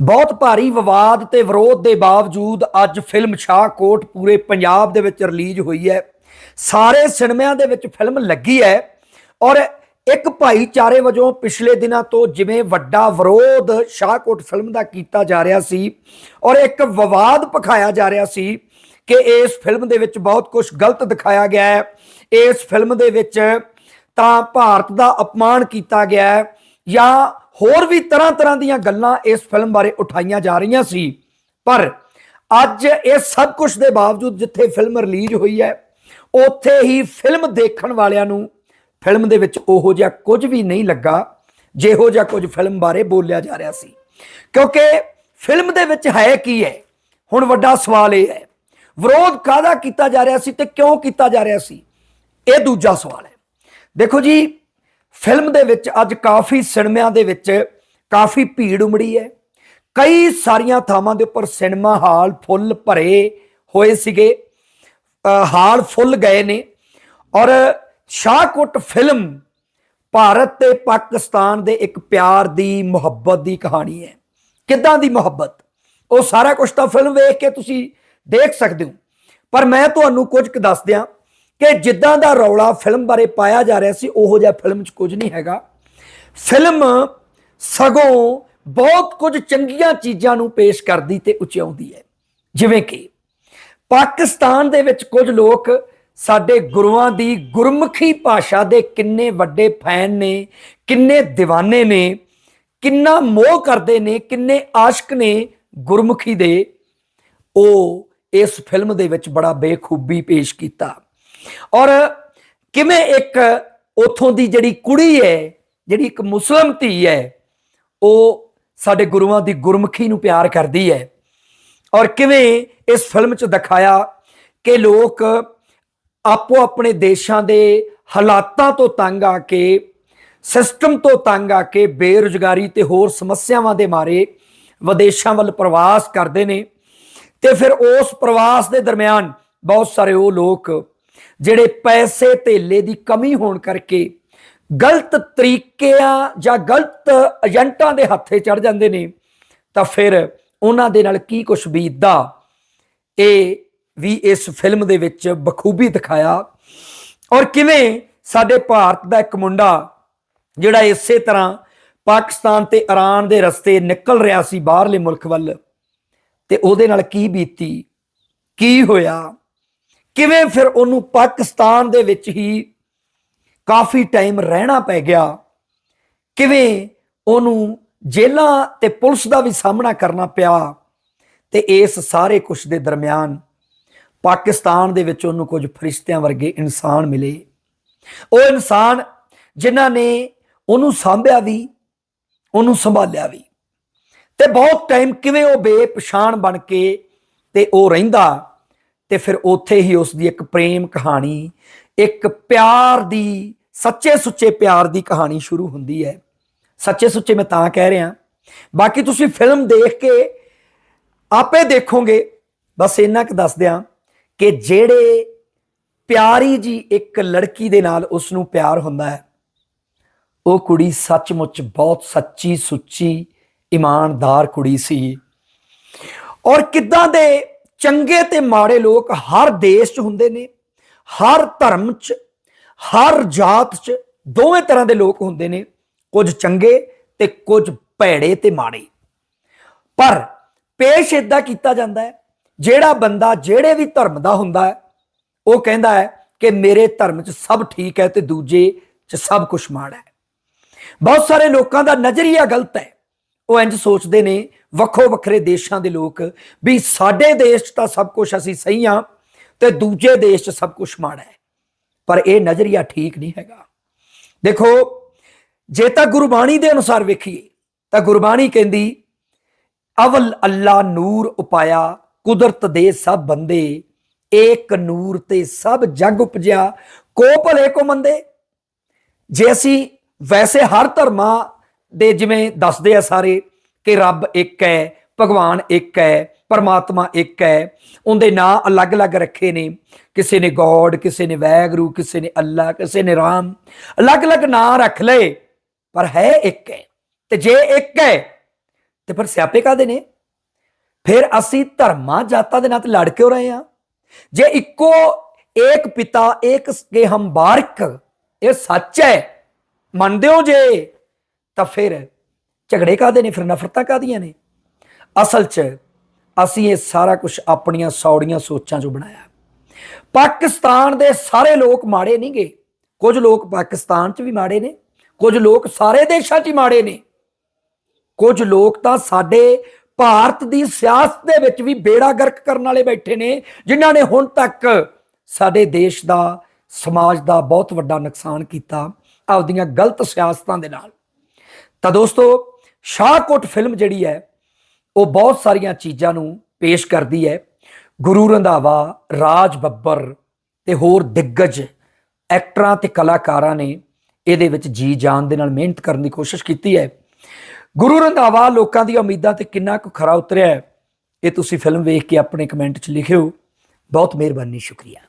ਬਹੁਤ ਭਾਰੀ ਵਿਵਾਦ ਤੇ ਵਿਰੋਧ ਦੇ ਬਾਵਜੂਦ ਅੱਜ ਫਿਲਮ ਸ਼ਾਹਕੋਟ ਪੂਰੇ ਪੰਜਾਬ ਦੇ ਵਿੱਚ ਰਿਲੀਜ਼ ਹੋਈ ਹੈ। ਸਾਰੇ ਸਿਨੇਮਿਆਂ ਦੇ ਵਿੱਚ ਫਿਲਮ ਲੱਗੀ ਹੈ ਔਰ ਇੱਕ ਭਾਈਚਾਰੇ ਵਜੋਂ ਪਿਛਲੇ ਦਿਨਾਂ ਤੋਂ ਜਿਵੇਂ ਵੱਡਾ ਵਿਰੋਧ ਸ਼ਾਹਕੋਟ ਫਿਲਮ ਦਾ ਕੀਤਾ ਜਾ ਰਿਹਾ ਸੀ ਔਰ ਇੱਕ ਵਿਵਾਦ ਪਖਾਇਆ ਜਾ ਰਿਹਾ ਸੀ ਕਿ ਇਸ ਫਿਲਮ ਦੇ ਵਿੱਚ ਬਹੁਤ ਕੁਝ ਗਲਤ ਦਿਖਾਇਆ ਗਿਆ ਹੈ। ਇਸ ਫਿਲਮ ਦੇ ਵਿੱਚ ਤਾਂ ਭਾਰਤ ਦਾ ਅਪਮਾਨ ਕੀਤਾ ਗਿਆ ਹੈ ਜਾਂ ਹੋਰ ਵੀ ਤਰ੍ਹਾਂ ਤਰ੍ਹਾਂ ਦੀਆਂ ਗੱਲਾਂ ਇਸ ਫਿਲਮ ਬਾਰੇ ਉਠਾਈਆਂ ਜਾ ਰਹੀਆਂ ਸੀ। ਪਰ ਅੱਜ ਇਹ ਸਭ ਕੁਝ ਦੇ ਬਾਵਜੂਦ ਜਿੱਥੇ ਫਿਲਮ ਰਿਲੀਜ਼ ਹੋਈ ਹੈ, ਉੱਥੇ ਹੀ ਫਿਲਮ ਦੇਖਣ ਵਾਲਿਆਂ ਨੂੰ ਫਿਲਮ ਦੇ ਵਿੱਚ ਉਹੋ ਜਿਹਾ ਕੁਝ ਵੀ ਨਹੀਂ ਲੱਗਾ, ਜਿਹੋ ਜਿਹਾ ਕੁਝ ਫਿਲਮ ਬਾਰੇ ਬੋਲਿਆ ਜਾ ਰਿਹਾ ਸੀ। ਕਿਉਂਕਿ ਫਿਲਮ ਦੇ ਵਿੱਚ ਹੈ ਕੀ ਹੈ? ਹੁਣ ਵੱਡਾ ਸਵਾਲ ਇਹ ਹੈ, ਵਿਰੋਧ ਕਾਹਦਾ ਕੀਤਾ ਜਾ ਰਿਹਾ ਸੀ ਤੇ ਕਿਉਂ ਕੀਤਾ ਜਾ ਰਿਹਾ ਸੀ? ਇਹ ਦੂਜਾ ਸਵਾਲ ਹੈ। ਦੇਖੋ ਜੀ ਫਿਲਮ ਦੇ ਵਿੱਚ ਅੱਜ ਕਾਫੀ ਸਿਨੇਮਿਆਂ ਦੇ ਵਿੱਚ ਕਾਫੀ ਭੀੜ ਉਮੜੀ ਹੈ। ਕਈ ਸਾਰੀਆਂ ਥਾਵਾਂ ਦੇ ਉੱਪਰ ਸਿਨੇਮਾ ਹਾਲ ਫੁੱਲ ਭਰੇ ਹੋਏ ਸੀਗੇ। ਹਾਲ ਫੁੱਲ ਗਏ ਨੇ। ਔਰ ਸ਼ਾਹਕੋਟ ਫਿਲਮ ਭਾਰਤ ਤੇ ਪਾਕਿਸਤਾਨ ਦੇ ਇੱਕ ਪਿਆਰ ਦੀ ਮੁਹੱਬਤ ਦੀ ਕਹਾਣੀ ਹੈ। ਕਿੱਦਾਂ ਦੀ ਮੁਹੱਬਤ? ਉਹ ਸਾਰਾ ਕੁਝ ਤਾਂ ਫਿਲਮ ਵੇਖ ਕੇ ਤੁਸੀਂ ਦੇਖ ਸਕਦੇ ਹੋ। ਪਰ ਮੈਂ ਤੁਹਾਨੂੰ ਕੁਝ ਕੁ ਦੱਸ ਦਿਆਂ। ਕਿ ਜਿੱਦਾਂ ਦਾ ਰੌਲਾ ਫਿਲਮ ਬਾਰੇ ਪਾਇਆ ਜਾ ਰਿਹਾ ਸੀ, ਉਹੋ ਜਿਹਾ ਫਿਲਮ 'ਚ ਕੁਝ ਨਹੀਂ ਹੈਗਾ। ਫਿਲਮ ਸਗੋਂ ਬਹੁਤ ਕੁਝ ਚੰਗੀਆਂ ਚੀਜ਼ਾਂ ਨੂੰ ਪੇਸ਼ ਕਰਦੀ ਤੇ ਉਚਿਆਉਂਦੀ ਹੈ। ਜਿਵੇਂ ਕਿ ਪਾਕਿਸਤਾਨ ਦੇ ਵਿੱਚ ਕੁਝ ਲੋਕ ਸਾਡੇ ਗੁਰੂਆਂ ਦੀ ਗੁਰਮੁਖੀ ਭਾਸ਼ਾ ਦੇ ਕਿੰਨੇ ਵੱਡੇ ਫੈਨ ਨੇ, ਕਿੰਨੇ دیਵਾਨੇ ਨੇ, ਕਿੰਨਾ ਮੋਹ ਕਰਦੇ ਨੇ, ਕਿੰਨੇ ਆਸ਼ਕ ਨੇ ਗੁਰਮੁਖੀ ਦੇ, ਉਹ ਇਸ ਫਿਲਮ ਦੇ ਵਿੱਚ ਬੜਾ ਬੇਖੂਬੀ ਪੇਸ਼ ਕੀਤਾ। ਔਰ ਕਿਵੇਂ ਇੱਕ ਉਥੋਂ ਦੀ ਜਿਹੜੀ ਕੁੜੀ ਹੈ, ਜਿਹੜੀ ਇੱਕ ਮੁਸਲਮ ਧੀ ਹੈ, ਉਹ ਸਾਡੇ ਗੁਰੂਆਂ ਦੀ ਗੁਰਮੁਖੀ ਨੂੰ ਪਿਆਰ ਕਰਦੀ ਹੈ। ਔਰ ਕਿਵੇਂ ਇਸ ਫਿਲਮ 'ਚ ਦਿਖਾਇਆ ਕਿ ਲੋਕ ਆਪੋ ਆਪਣੇ ਦੇਸ਼ਾਂ ਦੇ ਹਾਲਾਤਾਂ ਤੋਂ ਤੰਗ ਆ ਕੇ, ਸਿਸਟਮ ਤੋਂ ਤੰਗ ਆ ਕੇ ਬੇਰੁਜ਼ਗਾਰੀ ਤੇ ਹੋਰ ਸਮੱਸਿਆਵਾਂ ਦੇ ਮਾਰੇ ਵਿਦੇਸ਼ਾਂ ਵੱਲ ਪ੍ਰਵਾਸ ਕਰਦੇ ਨੇ। ਤੇ ਫਿਰ ਉਸ ਪ੍ਰਵਾਸ ਦੇ ਦਰਮਿਆਨ ਬਹੁਤ ਸਾਰੇ ਉਹ ਲੋਕ ਜਿਹੜੇ ਪੈਸੇ ਧੇਲੇ ਦੀ ਕਮੀ ਹੋਣ ਕਰਕੇ ਗਲਤ ਤਰੀਕਿਆਂ ਜਾਂ ਗਲਤ ਏਜੰਟਾਂ ਦੇ ਹੱਥੇ ਚੜ ਜਾਂਦੇ ਨੇ, ਤਾਂ ਫਿਰ ਉਹਨਾਂ ਦੇ ਨਾਲ ਕੀ ਕੁਛ ਬੀਤਦਾ? ਇਹ ਵੀ ਇਸ ਫਿਲਮ ਦੇ ਵਿੱਚ ਬਖੂਬੀ ਦਿਖਾਇਆ। ਔਰ ਕਿਵੇਂ ਸਾਡੇ ਭਾਰਤ ਦਾ ਇੱਕ ਮੁੰਡਾ, ਜਿਹੜਾ ਇਸੇ ਤਰ੍ਹਾਂ ਪਾਕਿਸਤਾਨ ਤੇ ਈਰਾਨ ਦੇ ਰਸਤੇ ਨਿਕਲ ਰਿਹਾ ਸੀ ਬਾਹਰਲੇ ਮੁਲਕ ਵੱਲ, ਤੇ ਉਹਦੇ ਨਾਲ ਕੀ ਬੀਤੀ? ਕੀ ਹੋਇਆ? ਕਿਵੇਂ ਫਿਰ ਉਹਨੂੰ ਪਾਕਿਸਤਾਨ ਦੇ ਵਿੱਚ ਹੀ ਕਾਫੀ ਟਾਈਮ ਰਹਿਣਾ ਪੈ ਗਿਆ? ਕਿਵੇਂ ਉਹਨੂੰ ਜੇਲਾਂ ਤੇ ਪੁਲਿਸ ਦਾ ਵੀ ਸਾਹਮਣਾ ਕਰਨਾ ਪਿਆ ਤੇ ਇਸ ਸਾਰੇ ਕੁਝ ਦੇ ਦਰਮਿਆਨ ਪਾਕਿਸਤਾਨ ਦੇ ਵਿੱਚ ਉਹਨੂੰ ਕੁਝ ਫਰਿਸ਼ਤਿਆਂ ਵਰਗੇ ਇਨਸਾਨ ਮਿਲੇ? ਉਹ ਇਨਸਾਨ ਜਿਨ੍ਹਾਂ ਨੇ ਉਹਨੂੰ ਸਾਂਭਿਆ ਵੀ, ਉਹਨੂੰ ਸੰਭਾਲਿਆ ਵੀ ਤੇ ਬਹੁਤ ਟਾਈਮ ਕਿਵੇਂ ਉਹ ਬੇਪਛਾਣ ਬਣ ਕੇ ਤੇ ਉਹ ਰਹਿੰਦਾ ਤੇ ਫਿਰ ਉੱਥੇ ਹੀ ਉਸ ਦੀ ਇੱਕ ਪ੍ਰੇਮ ਕਹਾਣੀ, ਇੱਕ ਪਿਆਰ ਦੀ, ਸੱਚੇ ਸੁੱਚੇ ਪਿਆਰ ਦੀ ਕਹਾਣੀ ਸ਼ੁਰੂ ਹੁੰਦੀ ਹੈ। ਸੱਚੇ ਸੁੱਚੇ ਮੈਂ ਤਾਂ ਕਹਿ ਰਿਹਾ। ਬਾਕੀ ਤੁਸੀਂ ਫਿਲਮ ਦੇਖ ਕੇ ਆਪੇ ਦੇਖੋਗੇ। ਬਸ ਇੰਨਾ ਕੁ ਦੱਸ ਦਿਆਂ ਕਿ ਜਿਹੜੇ ਪਿਆਰੀ ਜੀ ਇੱਕ ਲੜਕੀ ਦੇ ਨਾਲ ਉਸ ਨੂੰ ਪਿਆਰ ਹੁੰਦਾ ਹੈ, ਉਹ ਕੁੜੀ ਸੱਚਮੁੱਚ ਬਹੁਤ ਸੱਚੀ ਸੁੱਚੀ, ਇਮਾਨਦਾਰ ਕੁੜੀ ਸੀ। ਔਰ ਕਿੱਦਾਂ ਦੇ ਚੰਗੇ ਤੇ ਮਾੜੇ ਲੋਕ ਹਰ ਦੇਸ਼ 'ਚ ਹੁੰਦੇ ਨੇ, ਹਰ ਧਰਮ 'ਚ, ਹਰ ਜਾਤ 'ਚ ਦੋਵੇਂ ਤਰ੍ਹਾਂ ਦੇ ਲੋਕ ਹੁੰਦੇ ਨੇ, ਕੁਝ ਚੰਗੇ ਤੇ ਕੁਝ ਭੈੜੇ ਤੇ ਮਾੜੇ। ਪਰ ਪੇਸ਼ ਇਦਾਂ ਕੀਤਾ ਜਾਂਦਾ ਹੈ, ਜਿਹੜਾ ਬੰਦਾ ਜਿਹੜੇ ਵੀ ਧਰਮ ਦਾ ਹੁੰਦਾ ਹੈ, ਉਹ ਕਹਿੰਦਾ ਹੈ ਕਿ ਮੇਰੇ ਧਰਮ 'ਚ ਸਭ ਠੀਕ ਹੈ ਤੇ ਦੂਜੇ 'ਚ ਸਭ ਕੁਝ ਮਾੜਾ ਹੈ। ਬਹੁਤ ਸਾਰੇ ਲੋਕਾਂ ਦਾ ਨਜ਼ਰੀਆ ਗਲਤ ਹੈ। ਉਹ ਇੰਜ ਸੋਚਦੇ ਨੇ, ਵੱਖੋ ਵੱਖਰੇ ਦੇਸ਼ਾਂ ਦੇ ਲੋਕ, ਵੀ ਸਾਡੇ ਦੇਸ਼ 'ਚ ਤਾਂ ਸਭ ਕੁਝ ਅਸੀਂ ਸਹੀ ਆ ਤੇ ਦੂਜੇ ਦੇਸ਼ 'ਚ ਸਭ ਕੁਝ ਮਾੜਾ ਹੈ। ਪਰ ਇਹ ਨਜ਼ਰੀਆ ਠੀਕ ਨਹੀਂ ਹੈਗਾ। ਦੇਖੋ, ਜੇ ਤਾਂ ਗੁਰਬਾਣੀ ਦੇ ਅਨੁਸਾਰ ਵੇਖੀਏ, ਤਾਂ ਗੁਰਬਾਣੀ ਕਹਿੰਦੀ, ਅਵਲ ਅੱਲਾ ਨੂਰ ਉਪਾਇਆ, ਕੁਦਰਤ ਦੇ ਸਭ ਬੰਦੇ, ਏਕ ਨੂਰ ਤੇ ਸਭ ਜਗ ਉਪਜਿਆ, ਕੋ ਭਲੇ ਕੋ ਮੰਦੇ? ਜੇ ਅਸੀਂ ਵੈਸੇ ਹਰ ਧਰਮਾਂ ਦੇ ਜਿਵੇਂ ਦੱਸਦੇ ਆ ਸਾਰੇ ਕਿ ਰੱਬ ਇੱਕ ਹੈ, ਭਗਵਾਨ ਇੱਕ ਹੈ, ਪਰਮਾਤਮਾ ਇੱਕ ਹੈ, ਉਹਦੇ ਨਾਂ ਅਲੱਗ-ਅਲੱਗ ਰੱਖੇ ਨੇ। ਕਿਸੇ ਨੇ ਗੋਡ, ਕਿਸੇ ਨੇ ਵੈਗਰੂ, ਕਿਸੇ ਨੇ ਅੱਲਾ, ਕਿਸੇ ਨੇ ਰਾਮ। ਅਲੱਗ-ਅਲੱਗ ਨਾਂ ਰੱਖ ਲਏ, ਪਰ ਹੈ ਇੱਕ ਹੈ। ਤੇ ਜੇ ਇੱਕ ਹੈ, ਤੇ ਫਿਰ ਸਿਆਪੇ ਕਾਦੇ ਨੇ? ਫਿਰ ਅਸੀਂ ਧਰਮਾਂ ਜਾਤਾਂ ਦੇ ਨਾਲ ਤੇ ਲੜ ਕਿਉਂ ਰਹੇ ਹਾਂ? ਜੇ ਇੱਕੋ ਏਕ ਪਿਤਾ, ਏਕ ਕੇ ਹਮ ਬਾਰਕ ਇਹ ਸੱਚ ਹੈ, ਮੰਨਦੇ ਹੋ ਜੇ? ਤਾਂ ਫਿਰ ਝਗੜੇ ਕਾਦੇ ਨੇ, ਫਿਰ ਨਫ਼ਰਤਾਂ ਕਾਦੀਆਂ ਨੇ? ਅਸਲ 'ਚ ਅਸੀਂ ਇਹ ਸਾਰਾ ਕੁਝ ਆਪਣੀਆਂ ਸੌੜੀਆਂ ਸੋਚਾਂ 'ਚੋਂ ਬਣਾਇਆ। ਪਾਕਿਸਤਾਨ ਦੇ ਸਾਰੇ ਲੋਕ ਮਾੜੇ ਨਹੀਂਗੇ ਕੁਝ ਲੋਕ ਪਾਕਿਸਤਾਨ 'ਚ ਵੀ ਮਾੜੇ ਨੇ, ਕੁਝ ਲੋਕ ਸਾਰੇ ਦੇਸ਼ਾਂ 'ਚ ਹੀ ਮਾੜੇ ਨੇ। ਕੁਝ ਲੋਕ ਤਾਂ ਸਾਡੇ ਭਾਰਤ ਦੀ ਸਿਆਸਤ ਦੇ ਵਿੱਚ ਵੀ ਬੇੜਾ ਗਰਕ ਕਰਨ ਵਾਲੇ ਬੈਠੇ ਨੇ, ਜਿਨ੍ਹਾਂ ਨੇ ਹੁਣ ਤੱਕ ਸਾਡੇ ਦੇਸ਼ ਦਾ, ਸਮਾਜ ਦਾ ਬਹੁਤ ਵੱਡਾ ਨੁਕਸਾਨ ਕੀਤਾ ਆਪਦੀਆਂ ਗਲਤ ਸਿਆਸਤਾਂ ਦੇ ਨਾਲ। ਤਾਂ ਦੋਸਤੋ, ਸ਼ਾਹਕੋਟ ਫਿਲਮ ਜਿਹੜੀ ਹੈ, ਉਹ ਬਹੁਤ ਸਾਰੀਆਂ ਚੀਜ਼ਾਂ ਨੂੰ ਪੇਸ਼ ਕਰਦੀ ਹੈ। ਗੁਰੂ ਰੰਧਾਵਾ, ਰਾਜ ਬੱਬਰ ਤੇ ਹੋਰ ਦਿੱਗਜ ਐਕਟਰਾਂ ਤੇ ਕਲਾਕਾਰਾਂ ਨੇ ਇਹਦੇ ਵਿੱਚ ਜੀ ਜਾਨ ਦੇ ਨਾਲ ਮਿਹਨਤ ਕਰਨ ਦੀ ਕੋਸ਼ਿਸ਼ ਕੀਤੀ ਹੈ। ਗੁਰੂ ਰੰਧਾਵਾ ਲੋਕਾਂ ਦੀਆਂ ਉਮੀਦਾਂ ਤੇ ਕਿੰਨਾ ਕੁ ਖਰਾ ਉਤਰਿਆ ਇਹ ਤੁਸੀਂ ਫਿਲਮ ਵੇਖ ਕੇ ਆਪਣੇ ਕਮੈਂਟ 'ਚ ਲਿਖਿਓ। ਬਹੁਤ ਮਿਹਰਬਾਨੀ, ਸ਼ੁਕਰੀਆ।